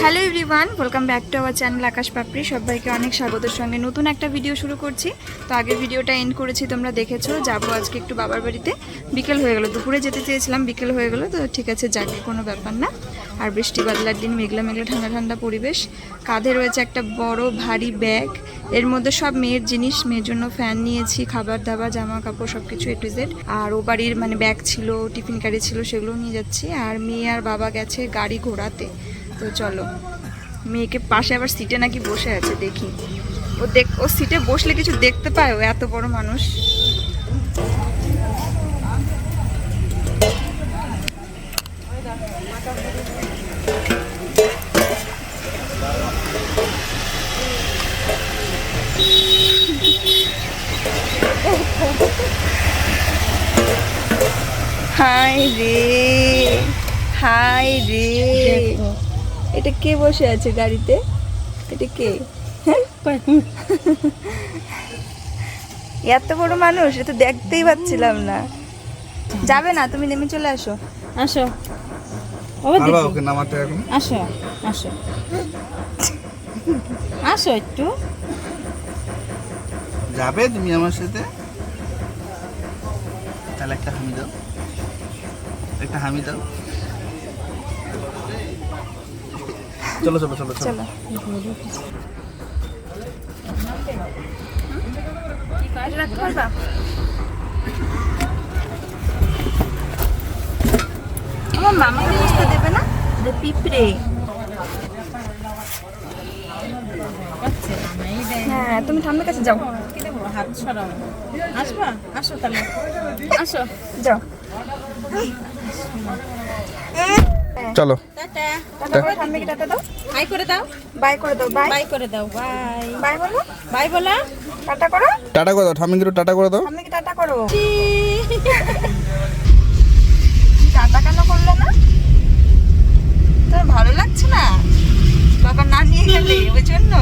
Hello everyone welcome back to our channel Akash Papri সবাইকে অনেক স্বাগতের সঙ্গে নতুন একটা ভিডিও শুরু করছি। তো আগের ভিডিওটা এন্ড করেছি, তোমরা দেখেছ। যাব আজকে একটু বাবার বাড়িতে। বিকেল হয়ে গেলো, দুপুরে যেতে চেয়েছিলাম, বিকেল হয়ে গেলো। তো ঠিক আছে যাকে কোনো ব্যাপার না। আর বৃষ্টি বাদলার দিন, মেঘলা মেঘলা ঠান্ডা ঠান্ডা পরিবেশ। কাঁধে রয়েছে একটা বড় ভারী ব্যাগ এর মধ্যে সব মেয়ের জিনিস, মেয়ের জন্য ফ্যান নিয়েছি, খাবার দাবার জামা কাপড় সব কিছু এ টু জেড আর ও বাড়ির মানে ব্যাগ ছিল টিফিন কারি ছিল সেগুলো নিয়ে যাচ্ছি। আর মেয়ে আর বাবা গেছে গাড়ি ঘোরাতে তো চলো। মেয়েকে পাশে আবার সিটে নাকি বসে আছে, দেখি। ও দেখ, ও সিটে বসলে কিছু দেখতে পায়? ও এত বড় মানুষ। হাই রে হাই রে। এটা কে বসে আছে গাড়িতে? এটা কে? হ্যাঁ? এত বড় মানুষ এটা দেখতেই পাচ্ছিলাম না। যাবে না তুমি নেমে চলে আসো। আসো। ওকে নামাতে এখন। আসো আসো। আসো একটু। যাবে তুমি আমার সাথে? তাহলে একটা হামি দাও। একটা হামি দাও। চলো চলো চলো চলো। চলো রাখতে পারবা আমার দেবে না? পিঁপড়ে। হ্যাঁ তুমি ঠান্ডার কাছে যাও। কি দেবো? হাত সরাও। আসবা আসো তাহলে। আসো যাও। চলো। টাটা। টাটা। করে দাও? হাই করে দাও। বাই করে দাও বাই। বাই করে দাও বাই। বাই বলো। বাই বলা। টাটা করো। টাটা করে দাও ঠামিকে টাটা করে দাও। ঠান্ডাকে টাটা করো টাটা কেন করলে না তোর ভালো লাগছে না বাবা না নিয়ে গেলে ওই জন্য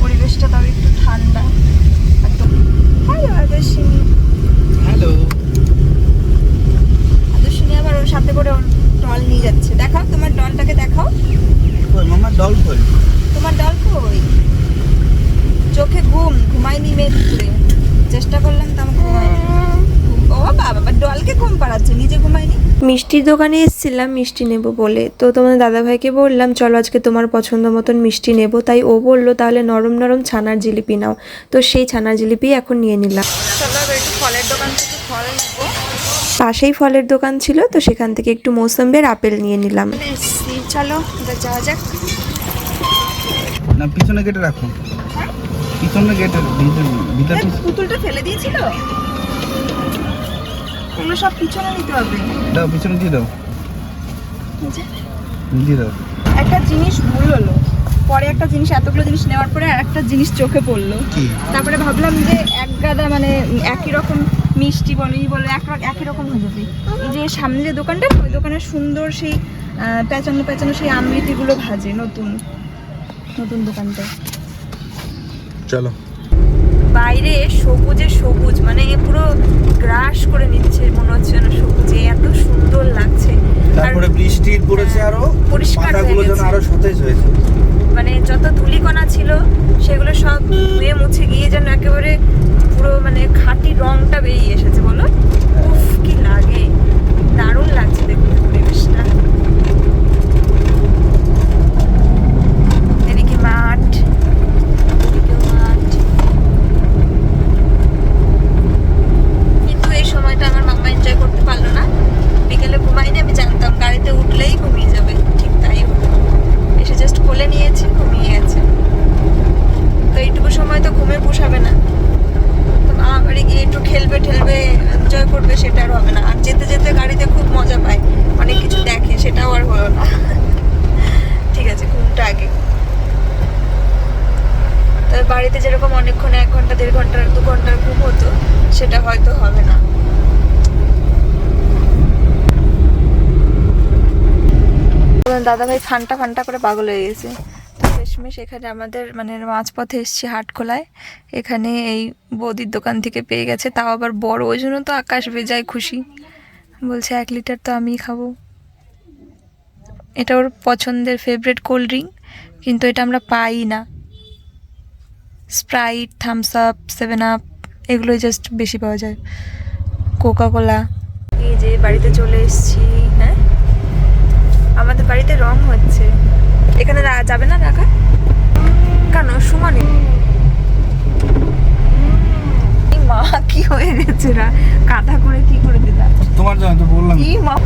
পরিবেশটা তাও একটু ঠান্ডা একদম হ্যালো আদর্শিনী হ্যালো আদর্শিনী আবার ওর সাথে করে ওর ডল নিয়ে যাচ্ছে দেখাও তোমার ডলটাকে দেখাও কই মামা ডল কই তোমার ডল কই? চোখে ঘুম ঘুমাইনি চেষ্টা করলাম তো আমার ডলকে ঘুম পাড়াচ্ছে নিজে ঘুমায়নি? মিষ্টির দোকানে এসেছিলাম মিষ্টি নেব বলে। তো তোমাদের দাদাভাইকে বললাম চলো আজকে তোমার পছন্দ মতন মিষ্টি নেব। তাই ও বলল তাহলে নরম নরম ছানার জিলিপি নাও। তো সেই ছানার জিলিপি এখন নিয়ে নিলাম। ফলের দোকান থেকে ফল নেব পাশেই ফলের দোকান ছিল তো সেখান থেকে একটু মৌসম্বি আপেল নিয়ে নিলাম। চলো যাওয়া যাক। না পিছনে গেটে রাখো। পিছনে গেটে ভিতর পুতুলটা ফেলে দিয়েছিল? এগুলো সব পিছনে নিতে হবে। দাও পিছনে দিয়ে দাও। দিয়ে দাও। একটা জিনিস ভুল হলো। পরে একটা জিনিস এতগুলো জিনিস নেওয়ার পরে আর একটা জিনিস চোখে পড়ল। তারপরে ভাবলাম যে এক গাদা মানে একই রকম মিষ্টি বলো ই বলো এক একই রকম হয়ে যাবে। এই যে সামনে যে দোকানটা ওই দোকানের সুন্দর সেই পেঁচানো পেঁচানো সেই আমৃতিগুলো ভাজে নতুন। নতুন দোকানটা চলো। বাইরে সবুজে সবুজ মানে পুরো গ্রাস করে নিচ্ছে মনে হচ্ছে যেন সবুজে। এত সুন্দর লাগছে। তারপরে বৃষ্টি পড়েছে আরও পরিষ্কার হয়ে গেছে। আরও সতেজ হয়েছে। মানে যত ধুলিকণা ছিল সেগুলো সব ধুয়ে মুছে গিয়ে যেন একেবারে পুরো মানে খাঁটি রংটা বেরিয়ে এসেছে বলো। উফ কি লাগে। দারুণ লাগছে দেখতে পরিবেশটা এদিকে মাঠ এদিকেও মাঠ কিন্তু এই সময়টা আমার মাম্মা এনজয় করতে পারল না বিকেলে ঘুমাইনি আমি জানতাম গাড়িতে উঠলেই ঘুমিয়ে যাবে ঠিক তাই হলো এসে জাস্ট কোলে নিয়েছি ঘুমিয়ে গেছে তো এইটুকু সময় পোষাবে না। তো মামা বাড়ি গিয়ে একটু খেলবে, ঠেলবে এনজয় করবে, সেটা আর হবে না। আর যেতে যেতে গাড়িতে খুব মজা পায়। অনেক কিছু দেখে, সেটাও আর হলো না। ঠিক আছে, ঘুমটা আগে। তবে বাড়িতে যেরকম অনেকক্ষণ এক ঘণ্টা, দেড় ঘণ্টা, দু ঘণ্টার ঘুম হতো, সেটা হয়তো হবে না। দাদা ভাই ফান্টা ফান্টা করে পাগল হয়ে গেছে। শেষমেশ এখানে আমাদের মানে মাঝপথে এসছি হাটখোলায়। এখানে এই বৌদির দোকান থেকে পেয়ে গেছে। তাও আবার বড়, ওই জন্য তো আকাশ বেজায় খুশি। বলছে, এক লিটার তো আমিই খাব। এটা ওর পছন্দের ফেভারিট কোল্ড ড্রিঙ্ক কিন্তু এটা আমরা পাই না। Sprite Thums Up seven up এগুলোই জাস্ট বেশি পাওয়া যায়। কোকা কোলা যে বাড়িতে চলে এসেছি হ্যাঁ? আমাদের বাড়িতে রং হচ্ছে। এখানে যাবে না রাখা? কেন? সমানে এই মা কি হয়ে গেছে রা? কাঁথা করে কি করে দিলাম তোমার জন্য তো বললাম। কি মা।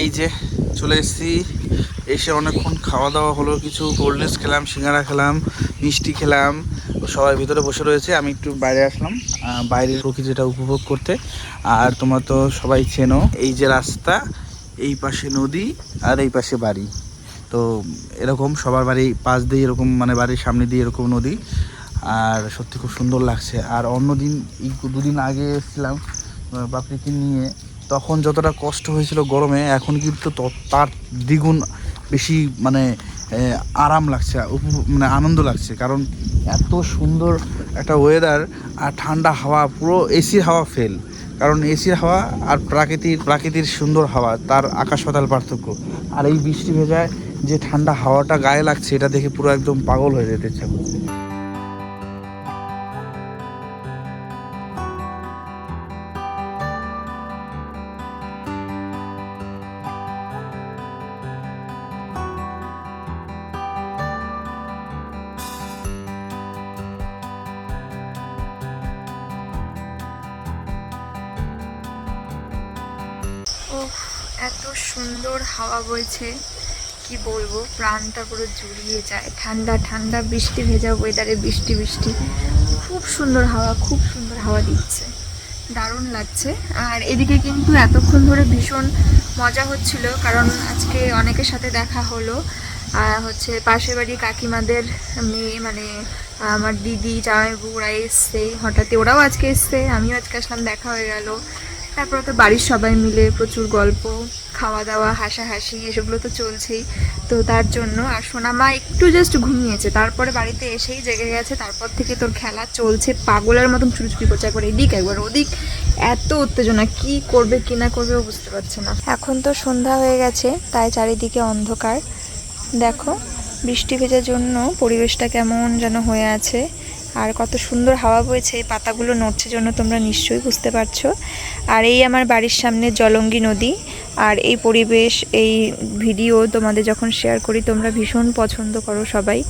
এই যে চলে এসেছি। এসে অনেকক্ষণ খাওয়া দাওয়া হলো কিছু কোল্ড ড্রিঙ্কস খেলাম সিঙ্গারা খেলাম মিষ্টি খেলাম। সবাই ভিতরে বসে রয়েছে আমি একটু বাইরে আসলাম। বাইরের প্রকৃতিটা উপভোগ করতে। আর তোমরা তো সবাই চেনো এই যে রাস্তা এই পাশে নদী আর এই পাশে বাড়ি। তো এরকম সবার বাড়ি পাশ দিয়ে এরকম মানে বাড়ির সামনে দিয়ে এরকম নদী। আর সত্যি খুব সুন্দর লাগছে। আর অন্যদিন এই দুদিন আগে এসেছিলাম আহ, পাপড়িকে নিয়ে। তখন যতটা কষ্ট হয়েছিল গরমে এখন কিন্তু তার দ্বিগুণ বেশি মানে আরাম লাগছে মানে আনন্দ লাগছে, কারণ এত সুন্দর একটা ওয়েদার আর ঠান্ডা হাওয়া, পুরো এসির হাওয়া ফেল কারণ এসির হাওয়া আর প্রাকৃতিক প্রাকৃতির সুন্দর হাওয়া, তার আকাশ পাতাল পার্থক্য। আর এই বৃষ্টি ভেজায় যে ঠান্ডা হাওয়াটা গায়ে লাগছে, এটা দেখে পুরো একদম পাগল হয়ে যেতে ইচ্ছা করছে। এত সুন্দর হাওয়া বইছে, কি বলব? প্রাণটা পুরো জুড়িয়ে যায়। ঠান্ডা ঠান্ডা, বৃষ্টি ভেজা ওয়েদারে বৃষ্টি বৃষ্টি। খুব সুন্দর হাওয়া, খুব সুন্দর হাওয়া দিচ্ছে। দারুণ লাগছে। আর এদিকে কিন্তু এতক্ষণ ধরে ভীষণ মজা হচ্ছিল, কারণ আজকে অনেকের সাথে দেখা হলো। আর হচ্ছে পাশের বাড়ি কাকিমাদের মেয়ে মানে আমার দিদি জামাইবু ওরা এসছে, হঠাৎই ওরাও আজকে এসছে, আমিও আজকে আসলাম, দেখা হয়ে গেল। তারপরে তো বাড়ির সবাই মিলে প্রচুর গল্প খাওয়া দাওয়া হাসাহাসি, এসবগুলো তো চলছেই। তো তার জন্য আর সোনা মা একটু জাস্ট ঘুমিয়েছে। তারপরে বাড়িতে এসেই জেগে গেছে। তারপর থেকে তোর খেলা চলছে পাগলের মতন ছুটছুটি করছে একবার এদিক, একবার ওদিক। এত উত্তেজনা, কি করবে, কি না করবে বুঝতে পারছে না। এখন তো সন্ধ্যা হয়ে গেছে, তাই চারিদিকে অন্ধকার। দেখো, বৃষ্টি ভেজার জন্য পরিবেশটা কেমন যেন হয়ে আছে। আর কত সুন্দর হাওয়া বইছে, এই পাতাগুলো নড়ছে জন্য তোমরা নিশ্চয়ই বুঝতে পারছ। আর এই আমার বাড়ির সামনে জলঙ্গি নদী, আর এই পরিবেশ, এই ভিডিও তোমাদের যখন শেয়ার করি তোমরা ভীষণ পছন্দ করো সবাই।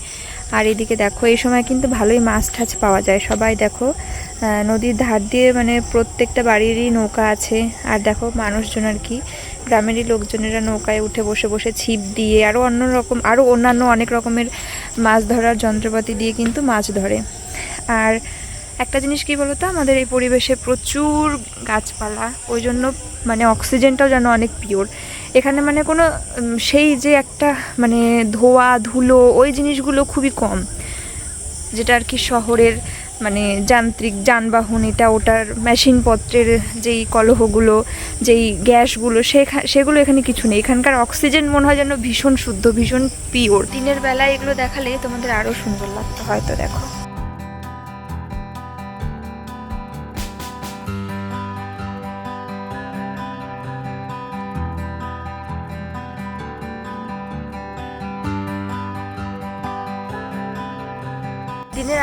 আর এদিকে দেখো, এই সময় কিন্তু ভালোই মাছ টাছ পাওয়া যায়। সবাই দেখো নদীর ধার দিয়ে মানে প্রত্যেকটা বাড়িরই নৌকা আছে। আর দেখো মানুষজন আর কি, গ্রামেরই লোকজনেরা নৌকায় উঠে বসে বসে ছিপ দিয়ে আরও অন্য রকম আরও অন্যান্য অনেক রকমের মাছ ধরার যন্ত্রপাতি দিয়ে কিন্তু মাছ ধরে। আর একটা জিনিস কি বলতো? আমাদের এই পরিবেশে প্রচুর গাছপালা, ওই জন্য মানে অক্সিজেনটাও যেন অনেক পিওর এখানে মানে কোনো সেই যে একটা মানে ধোয়া, ধুলো, ওই জিনিসগুলো খুবই কম। যেটা আর কি শহরের মানে যান্ত্রিক যানবাহন, এটা ওটার মেশিনপত্রের যেই কলহগুলো, যেই গ্যাসগুলো, সেখা- সেগুলো এখানে কিছু নেই। এখানকার অক্সিজেন মনে হয় যেন ভীষণ শুদ্ধ, ভীষণ পিওর দিনের বেলায় এগুলো দেখালে তোমাদের আরও সুন্দর লাগতো, হয়তো দেখো।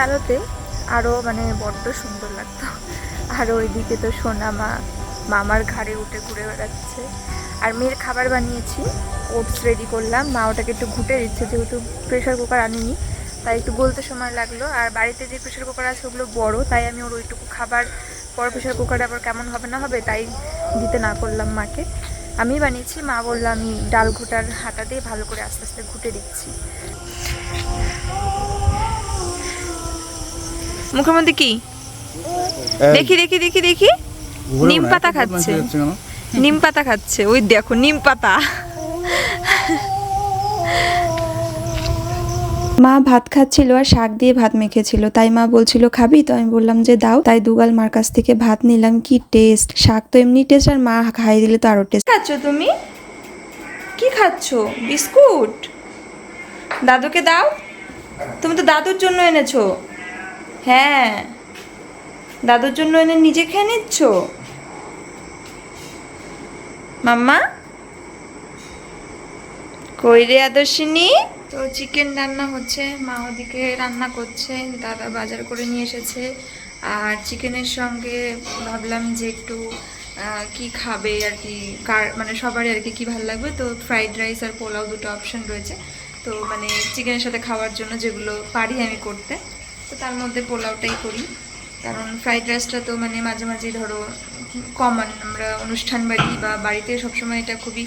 আলোতে আরও মানে বড্ড সুন্দর লাগতো। আর ওইদিকে তো সোনামা মামার ঘাড়ে উঠে ঘুরে বেড়াচ্ছে। আর মেয়ের খাবার বানিয়েছি, ওটস রেডি করলাম। মা ওটাকে একটু ঘুটে দিচ্ছে, যেহেতু প্রেশার কুকার আনিনি, তাই একটু বলতে সময় লাগল। আর বাড়িতে যে প্রেশার কুকার আছে ওগুলো বড়, তাই আমি ওর ওইটুকু খাবার, পর প্রেশার কুকারে আবার কেমন হবে না হবে, তাই দিতে না করলাম মাকে। আমি বানিয়েছি, মা বলল আমি ডাল ঘোটার হাতা দিয়ে ভালো করে আস্তে আস্তে ঘুটে দিচ্ছি। মুখের মধ্যে কি দেখি দেখি দেখি দেখি। নিম পাতা খাচ্ছে। নিম পাতা খাচ্ছে। ওই দেখো নিম পাতা। মা ভাত খাচ্ছিল আর শাক দিয়ে ভাত মেখেছিল। তাই মা বলছিল খাবি? তো আমি বললাম যে দাও। তাই দুগাল মার কাছ থেকে ভাত নিলাম। কি টেস্ট? শাক তো এমনি টেস্ট আর মা খাইয়ে দিলে তো আরও টেস্ট। খাচ্ছ তুমি? কি খাচ্ছ? বিস্কুট? দাদুকে দাও। তুমি তো দাদুর জন্য এনেছো। হ্যাঁ। দাদুর জন্য এনে নিজে খেয়ে নিচ্ছ? মাম্মা? কই রে আদর্শিনী? তো চিকেন রান্না হচ্ছে, মা ওদিকে রান্না করছে, দাদা বাজার করে নিয়ে এসেছে। আর চিকেনের সঙ্গে ভাবলাম যে একটু কি খাবে আর কি, কার মানে সবারই আর কি, কী ভালো লাগবে? তো ফ্রাইড রাইস আর পোলাও দুটো অপশন রয়েছে। তো মানে চিকেনের সাথে খাওয়ার জন্য যেগুলো পারি আমি করতে। তো তার মধ্যে পোলাওটাই করি। কারণ ফ্রাইড রাইসটা তো মানে মাঝে মাঝে ধরো কমন, আমরা অনুষ্ঠান বাড়ি বা বাড়িতে সবসময় এটা খুবই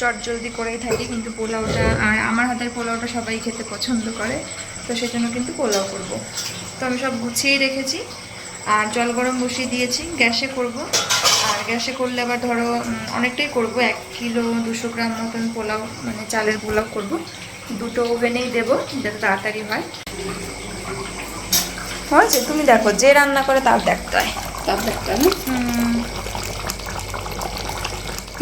চটজলদি করেই থাকি, কিন্তু পোলাওটা আর আমার হাতের পোলাওটা সবাই খেতে পছন্দ করে, তো সেজন্য কিন্তু পোলাও করব। তো আমি সব গুছিয়েই রেখেছি। আর জল গরম বসিয়ে দিয়েছি, গ্যাসে করব। আর গ্যাসে করলে আবার ধরো অনেকটাই করব, এক কিলো দুশো গ্রাম মতন পোলাও মানে চালের পোলাও করব। দুটো ওভেনেই দেবো, যাতে তাড়াতাড়ি হয়। হয়েছে? তুমি দেখো যে রান্না করে তার দেখতে হয়। তার দেখতে না? হুম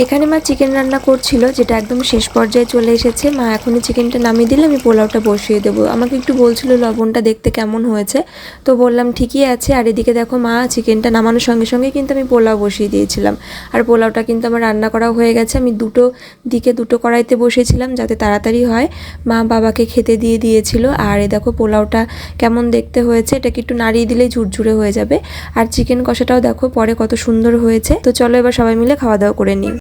এখানে মা চিকেন রান্না করছিল, যেটা একদম শেষ পর্যায়ে চলে এসেছে। মা এখনই চিকেনটা নামিয়ে দিলে আমি পোলাওটা বসিয়ে দেবো। আমাকে একটু বলছিল লবণটা দেখতে কেমন হয়েছে। তো বললাম, ঠিকই আছে। আর এদিকে দেখো মা চিকেনটা নামানোর সঙ্গে সঙ্গে কিন্তু আমি পোলাও বসিয়ে দিয়েছিলাম। আর পোলাওটা কিন্তু আমার রান্না করা হয়ে গেছে। আমি দুটো দিকে দুটো কড়াইতে বসেছিলাম যাতে তাড়াতাড়ি হয়। মা বাবাকে খেতে দিয়ে দিয়েছিল। আর এ দেখো পোলাওটা কেমন দেখতে হয়েছে, এটাকে একটু নাড়িয়ে দিলেই ঝুরঝুরে হয়ে যাবে। আর চিকেন কষাটাও দেখো পরে কত সুন্দর হয়েছে। তো চলো এবার সবাই মিলে খাওয়া দাওয়া করে নিই।